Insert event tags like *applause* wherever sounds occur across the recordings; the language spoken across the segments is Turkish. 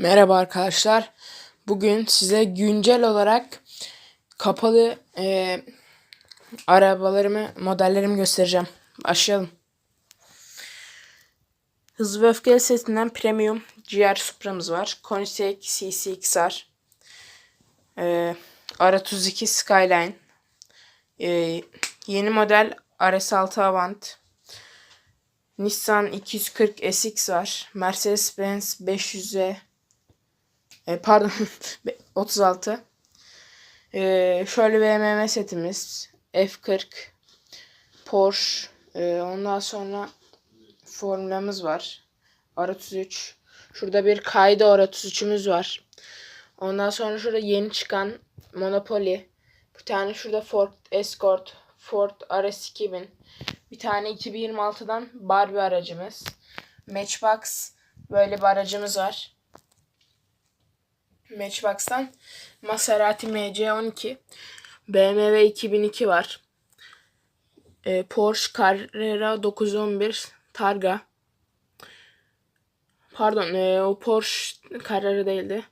Merhaba arkadaşlar. Bugün size güncel olarak kapalı e, arabalarımı, modellerimi göstereceğim. Başlayalım. Hızlı ve Öfkeli setinden Premium GR Supra'mız var. Koenigsegg CC-XR. E, R32 Skyline. E, yeni model RS6 Avant. Nissan 240 SX var. Mercedes-Benz 500'e e, pardon *laughs* 36. E, şöyle BMW setimiz. F40. Porsche. E, ondan sonra formülamız var. R33. Şurada bir kaydı R33'ümüz var. Ondan sonra şurada yeni çıkan Monopoly. Bir tane şurada Ford Escort. Ford RS2000. Bir tane 2026'dan Barbie aracımız. Matchbox böyle bir aracımız var. Matchbox'tan Maserati MC12 BMW 2002 var. E, Porsche Carrera 911 Targa. Pardon e, o Porsche Carrera değildi.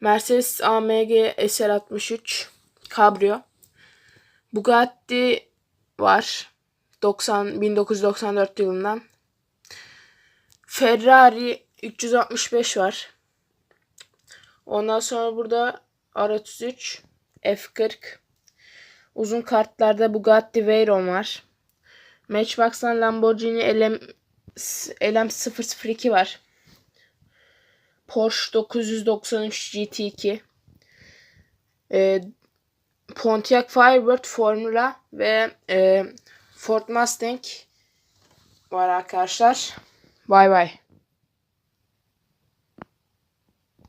Mercedes AMG SL63 Cabrio. Bugatti var. 90 1994 yılından. Ferrari 365 var. Ondan sonra burada R33 F40 uzun kartlarda Bugatti Veyron var. Matchbox'tan Lamborghini LM LM002 var. Porsche 993 GT2 e, Pontiac Firebird Formula ve e, Ford Mustang var arkadaşlar. Bay bay.